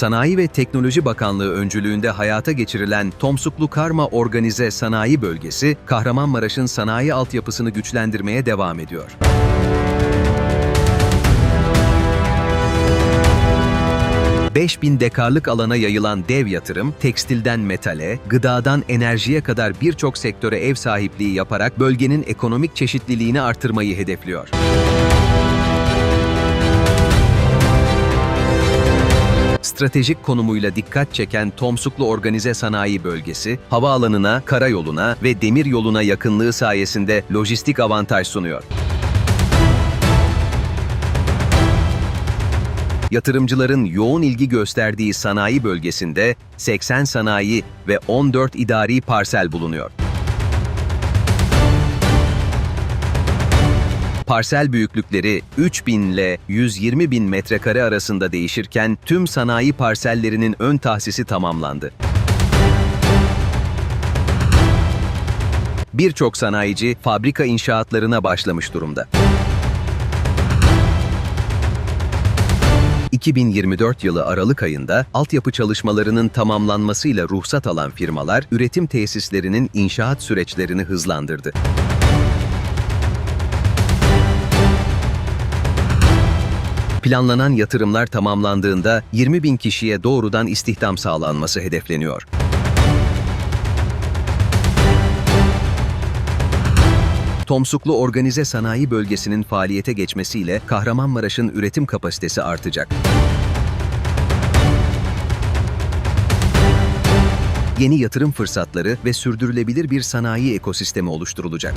Sanayi ve Teknoloji Bakanlığı öncülüğünde hayata geçirilen Tomsuklu Karma Organize Sanayi Bölgesi, Kahramanmaraş'ın sanayi altyapısını güçlendirmeye devam ediyor. ...5000 dekarlık alana yayılan dev yatırım, tekstilden metale, gıdadan enerjiye kadar birçok sektöre ev sahipliği yaparak bölgenin ekonomik çeşitliliğini artırmayı hedefliyor. Stratejik konumuyla dikkat çeken Tomsuklu Organize Sanayi Bölgesi, havaalanına, karayoluna ve demir yoluna yakınlığı sayesinde lojistik avantaj sunuyor. Yatırımcıların yoğun ilgi gösterdiği sanayi bölgesinde 80 sanayi ve 14 idari parsel bulunuyor. Parsel büyüklükleri 3000 ile 120 bin metrekare arasında değişirken tüm sanayi parsellerinin ön tahsisi tamamlandı. Birçok sanayici fabrika inşaatlarına başlamış durumda. 2024 yılı Aralık ayında altyapı çalışmalarının tamamlanmasıyla ruhsat alan firmalar üretim tesislerinin inşaat süreçlerini hızlandırdı. Planlanan yatırımlar tamamlandığında 20 bin kişiye doğrudan istihdam sağlanması hedefleniyor. Tomsuklu Organize Sanayi Bölgesi'nin faaliyete geçmesiyle Kahramanmaraş'ın üretim kapasitesi artacak. Yeni yatırım fırsatları ve sürdürülebilir bir sanayi ekosistemi oluşturulacak.